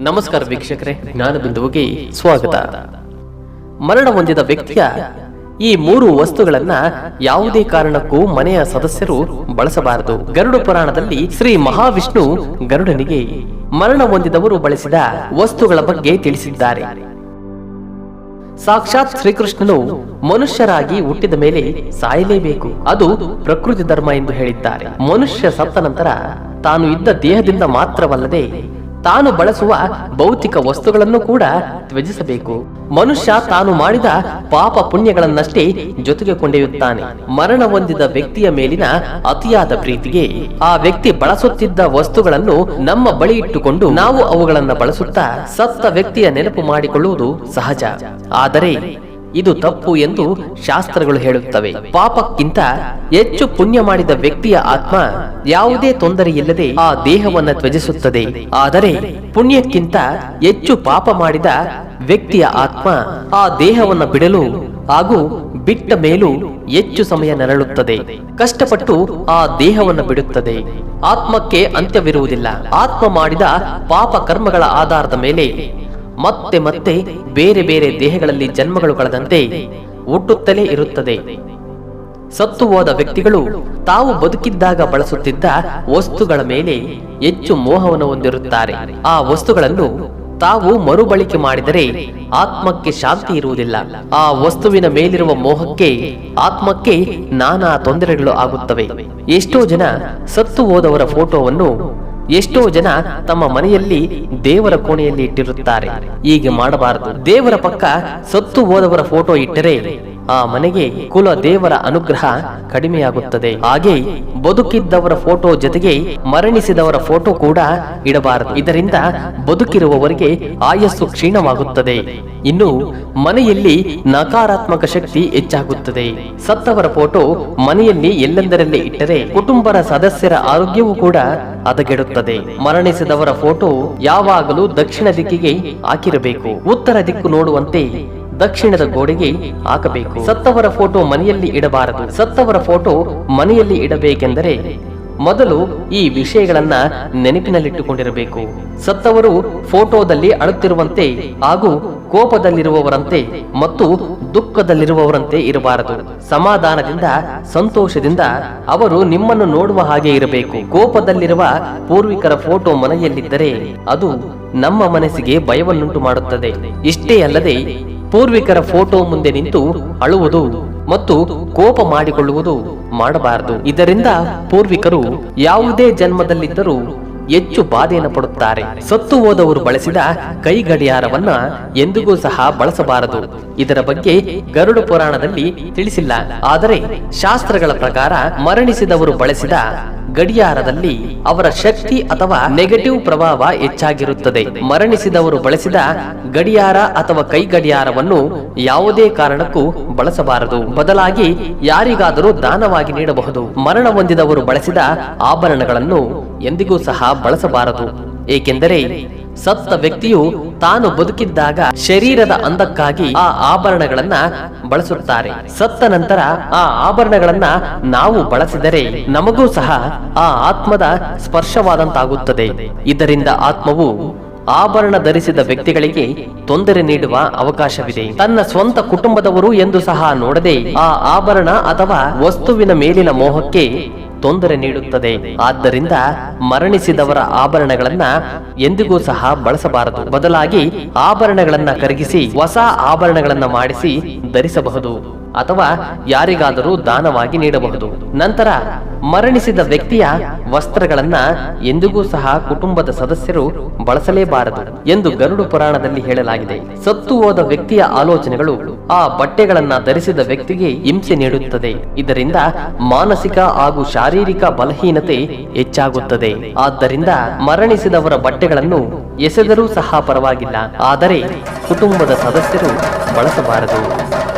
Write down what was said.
ನಮಸ್ಕಾರ ವೀಕ್ಷಕರೇ, ಜ್ಞಾನ ಬಿಂದುವಿಗೆ ಸ್ವಾಗತ. ಮರಣ ಹೊಂದಿದ ವ್ಯಕ್ತಿಯ ಈ ಮೂರು ವಸ್ತುಗಳನ್ನ ಯಾವುದೇ ಕಾರಣಕ್ಕೂ ಮನೆಯ ಸದಸ್ಯರು ಬಳಸಬಾರದು. ಗರುಡ ಪುರಾಣದಲ್ಲಿ ಶ್ರೀ ಮಹಾವಿಷ್ಣು ಗರುಡನಿಗೆ ಮರಣ ಹೊಂದಿದವರು ಬಳಸಿದ ವಸ್ತುಗಳ ಬಗ್ಗೆ ತಿಳಿಸಿದ್ದಾರೆ. ಸಾಕ್ಷಾತ್ ಶ್ರೀಕೃಷ್ಣನು ಮನುಷ್ಯರಾಗಿ ಹುಟ್ಟಿದ ಮೇಲೆ ಸಾಯಲೇಬೇಕು. ಅದು ಪ್ರಕೃತಿ ಧರ್ಮ ಎಂದು ಹೇಳಿದ್ದಾರೆ. ಮನುಷ್ಯ ಸತ್ತ ನಂತರ ತಾನು ಇದ್ದ ದೇಹದಿಂದ ಮಾತ್ರವಲ್ಲದೆ ತಾನು ಬಳಸುವ ಭೌತಿಕ ವಸ್ತುಗಳನ್ನು ಕೂಡ ತ್ಯಜಿಸಬೇಕು. ಮನುಷ್ಯ ತಾನು ಮಾಡಿದ ಪಾಪ ಪುಣ್ಯಗಳನ್ನಷ್ಟೇ ಜೊತೆಗೆ ಕೊಂಡೊಯ್ಯುತ್ತಾನೆ. ಮರಣ ಹೊಂದಿದ ವ್ಯಕ್ತಿಯ ಮೇಲಿನ ಅತಿಯಾದ ಪ್ರೀತಿಗೆ ಆ ವ್ಯಕ್ತಿ ಬಳಸುತ್ತಿದ್ದ ವಸ್ತುಗಳನ್ನು ನಮ್ಮ ಬಳಿ ಇಟ್ಟುಕೊಂಡು ನಾವು ಅವುಗಳನ್ನು ಬಳಸುತ್ತಾ ಸತ್ತ ವ್ಯಕ್ತಿಯ ನೆನಪು ಮಾಡಿಕೊಳ್ಳುವುದು ಸಹಜ. ಆದರೆ ಇದು ತಪ್ಪು ಎಂದು ಶಾಸ್ತ್ರಗಳು ಹೇಳುತ್ತವೆ. ಪಾಪಕ್ಕಿಂತ ಹೆಚ್ಚು ಪುಣ್ಯ ಮಾಡಿದ ವ್ಯಕ್ತಿಯ ಆತ್ಮ ಯಾವುದೇ ತೊಂದರೆಯಿಲ್ಲದೆ ಆ ದೇಹವನ್ನು ತ್ಯಜಿಸುತ್ತದೆ. ಆದರೆ ಪುಣ್ಯಕ್ಕಿಂತ ಹೆಚ್ಚು ಪಾಪ ಮಾಡಿದ ವ್ಯಕ್ತಿಯ ಆತ್ಮ ಆ ದೇಹವನ್ನು ಬಿಡಲು ಹಾಗೂ ಬಿಟ್ಟ ಮೇಲೂ ಹೆಚ್ಚು ಸಮಯ ನರಳುತ್ತದೆ. ಕಷ್ಟಪಟ್ಟು ಆ ದೇಹವನ್ನು ಬಿಡುತ್ತದೆ. ಆತ್ಮಕ್ಕೆ ಅಂತ್ಯವಿರುವುದಿಲ್ಲ. ಆತ್ಮ ಮಾಡಿದ ಪಾಪ ಕರ್ಮಗಳ ಆಧಾರದ ಮೇಲೆ ಮತ್ತೆ ಮತ್ತೆ ಬೇರೆ ಬೇರೆ ದೇಹಗಳಲ್ಲಿ ಜನ್ಮಗಳು ಕಳೆದಂತೆ ಹುಟ್ಟುತ್ತಲೇ ಇರುತ್ತದೆ. ಸತ್ತು ಹೋದ ವ್ಯಕ್ತಿಗಳು ತಾವು ಬದುಕಿದ್ದಾಗ ಬಳಸುತ್ತಿದ್ದ ವಸ್ತುಗಳ ಮೇಲೆ ಹೆಚ್ಚು ಮೋಹವನ್ನು ಹೊಂದಿರುತ್ತಾರೆ. ಆ ವಸ್ತುಗಳನ್ನು ತಾವು ಮರುಬಳಕೆ ಮಾಡಿದರೆ ಆತ್ಮಕ್ಕೆ ಶಾಂತಿ ಇರುವುದಿಲ್ಲ. ಆ ವಸ್ತುವಿನ ಮೇಲಿರುವ ಮೋಹಕ್ಕೆ ಆತ್ಮಕ್ಕೆ ನಾನಾ ತೊಂದರೆಗಳು ಆಗುತ್ತವೆ. ಎಷ್ಟೋ ಜನ ಸತ್ತು ಹೋದವರ ಫೋಟೋವನ್ನು ಎಷ್ಟೋ ಜನ ತಮ್ಮ ಮನೆಯಲ್ಲಿ ದೇವರ ಕೋಣೆಯಲ್ಲಿ ಇಟ್ಟಿರುತ್ತಾರೆ. ಹೀಗೆ ಮಾಡಬಾರದು. ದೇವರ ಪಕ್ಕ ಸತ್ತು ಹೋದವರ ಫೋಟೋ ಇಟ್ಟರೆ ಆ ಮನೆಗೆ ಕುಲ ದೇವರ ಅನುಗ್ರಹ ಕಡಿಮೆಯಾಗುತ್ತದೆ. ಹಾಗೆ ಬದುಕಿದ್ದವರ ಫೋಟೋ ಜೊತೆಗೆ ಮರಣಿಸಿದವರ ಫೋಟೋ ಕೂಡ ಇಡಬಾರದು. ಇದರಿಂದ ಬದುಕಿರುವವರಿಗೆ ಆಯಸ್ಸು ಕ್ಷೀಣವಾಗುತ್ತದೆ. ಇನ್ನು ಮನೆಯಲ್ಲಿ ನಕಾರಾತ್ಮಕ ಶಕ್ತಿ ಹೆಚ್ಚಾಗುತ್ತದೆ. ಸತ್ತವರ ಫೋಟೋ ಮನೆಯಲ್ಲಿ ಎಲ್ಲೆಂದರಲ್ಲಿ ಇಟ್ಟರೆ ಕುಟುಂಬದ ಸದಸ್ಯರ ಆರೋಗ್ಯವೂ ಕೂಡ ಹದಗೆಡುತ್ತದೆ. ಮರಣಿಸಿದವರ ಫೋಟೋ ಯಾವಾಗಲೂ ದಕ್ಷಿಣ ದಿಕ್ಕಿಗೆ ಹಾಕಿರಬೇಕು. ಉತ್ತರ ದಿಕ್ಕು ನೋಡುವಂತೆ ದಕ್ಷಿಣದ ಗೋಡೆಗೆ ಹಾಕಬೇಕು. ಸತ್ತವರ ಫೋಟೋ ಮನೆಯಲ್ಲಿ ಇಡಬಾರದು. ಸತ್ತವರ ಫೋಟೋ ಮನೆಯಲ್ಲಿ ಇಡಬೇಕೆಂದರೆ ಮೊದಲು ಈ ವಿಷಯಗಳನ್ನ ನೆನಪಿನಲ್ಲಿಟ್ಟುಕೊಂಡಿರಬೇಕು. ಸತ್ತವರು ಫೋಟೋದಲ್ಲಿ ಅಳುತ್ತಿರುವಂತೆ ಹಾಗೂ ಕೋಪದಲ್ಲಿರುವವರಂತೆ ಮತ್ತು ದುಃಖದಲ್ಲಿರುವವರಂತೆ ಇರಬಾರದು. ಸಮಾಧಾನದಿಂದ, ಸಂತೋಷದಿಂದ ಅವರು ನಿಮ್ಮನ್ನು ನೋಡುವ ಹಾಗೆ ಇರಬೇಕು. ಕೋಪದಲ್ಲಿರುವ ಪೂರ್ವಿಕರ ಫೋಟೋ ಮನೆಯಲ್ಲಿದ್ದರೆ ಅದು ನಮ್ಮ ಮನಸ್ಸಿಗೆ ಭಯವನ್ನುಂಟು ಮಾಡುತ್ತದೆ ಇಷ್ಟೇ ಅಲ್ಲದೆ ಪೂರ್ವಿಕರ ಫೋಟೋ ಮುಂದೆ ನಿಂತು ಅಳುವುದು ಮತ್ತು ಕೋಪ ಮಾಡಿಕೊಳ್ಳುವುದು ಮಾಡಬಾರದು. ಇದರಿಂದ ಪೂರ್ವಿಕರು ಯಾವುದೇ ಜನ್ಮದಲ್ಲಿದ್ದರೂ ಹೆಚ್ಚು ಬಾಧೆಯನ್ನು ಪಡುತ್ತಾರೆ. ಸತ್ತು ಹೋದವರು ಬಳಸಿದ ಕೈ ಗಡಿಯಾರವನ್ನ ಎಂದಿಗೂ ಸಹ ಬಳಸಬಾರದು. ಇದರ ಬಗ್ಗೆ ಗರುಡ ಪುರಾಣದಲ್ಲಿ ತಿಳಿಸಿಲ್ಲ. ಆದರೆ ಶಾಸ್ತ್ರಗಳ ಪ್ರಕಾರ ಮರಣಿಸಿದವರು ಬಳಸಿದ ಗಡಿಯಾರದಲ್ಲಿ ಅವರ ಶಕ್ತಿ ಅಥವಾ ನೆಗೆಟಿವ್ ಪ್ರಭಾವ ಹೆಚ್ಚಾಗಿರುತ್ತದೆ. ಮರಣಿಸಿದವರು ಬಳಸಿದ ಗಡಿಯಾರ ಅಥವಾ ಕೈ ಗಡಿಯಾರವನ್ನು ಯಾವುದೇ ಕಾರಣಕ್ಕೂ ಬಳಸಬಾರದು. ಬದಲಾಗಿ ಯಾರಿಗಾದರೂ ದಾನವಾಗಿ ನೀಡಬಹುದು. ಮರಣ ಹೊಂದಿದವರು ಬಳಸಿದ ಆಭರಣಗಳನ್ನು ಎಂದಿಗೂ ಸಹ ಬಳಸಬಾರದು. ಏಕೆಂದರೆ ಸತ್ತ ವ್ಯಕ್ತಿಯು ತಾನು ಬದುಕಿದ್ದಾಗ ಶರೀರದ ಅಂದಕ್ಕಾಗಿ ಆ ಆಭರಣಗಳನ್ನ ಬಳಸುತ್ತಾರೆ. ಸತ್ತ ನಂತರ ಆ ಆಭರಣಗಳನ್ನ ನಾವು ಬಳಸಿದರೆ ನಮಗೂ ಸಹ ಆ ಆತ್ಮದ ಸ್ಪರ್ಶವಾದಂತಾಗುತ್ತದೆ. ಇದರಿಂದ ಆತ್ಮವು ಆಭರಣ ಧರಿಸಿದ ವ್ಯಕ್ತಿಗಳಿಗೆ ತೊಂದರೆ ನೀಡುವ ಅವಕಾಶವಿದೆ. ತನ್ನ ಸ್ವಂತ ಕುಟುಂಬದವರು ಎಂದು ಸಹ ನೋಡದೆ ಆ ಆಭರಣ ಅಥವಾ ವಸ್ತುವಿನ ಮೇಲಿನ ಮೋಹಕ್ಕೆ ತೊಂದರೆ ನೀಡುತ್ತದೆ. ಆದ್ದರಿಂದ ಮರಣಿಸಿದವರ ಆಭರಣಗಳನ್ನ ಎಂದಿಗೂ ಸಹ ಬಳಸಬಾರದು. ಬದಲಾಗಿ ಆಭರಣಗಳನ್ನ ಕರಗಿಸಿ ಹೊಸ ಆಭರಣಗಳನ್ನ ಮಾಡಿಸಿ ಧರಿಸಬಹುದು. ಅಥವಾ ಯಾರಿಗಾದರೂ ದಾನವಾಗಿ ನೀಡಬಹುದು. ನಂತರ ಮರಣಿಸಿದ ವ್ಯಕ್ತಿಯ ವಸ್ತ್ರಗಳನ್ನ ಎಂದಿಗೂ ಸಹ ಕುಟುಂಬದ ಸದಸ್ಯರು ಬಳಸಲೇಬಾರದು ಎಂದು ಗರುಡು ಪುರಾಣದಲ್ಲಿ ಹೇಳಲಾಗಿದೆ. ಸತ್ತು ಹೋದ ವ್ಯಕ್ತಿಯ ಆಲೋಚನೆಗಳು ಆ ಬಟ್ಟೆಗಳನ್ನ ಧರಿಸಿದ ವ್ಯಕ್ತಿಗೆ ಹಿಂಸೆ ನೀಡುತ್ತದೆ. ಇದರಿಂದ ಮಾನಸಿಕ ಹಾಗೂ ಶಾರೀರಿಕ ಬಲಹೀನತೆ ಹೆಚ್ಚಾಗುತ್ತದೆ. ಆದ್ದರಿಂದ ಮರಣಿಸಿದವರ ಬಟ್ಟೆಗಳನ್ನು ಎಸೆದರೂ ಸಹ ಪರವಾಗಿಲ್ಲ. ಆದರೆ ಕುಟುಂಬದ ಸದಸ್ಯರು ಬಳಸಬಾರದು.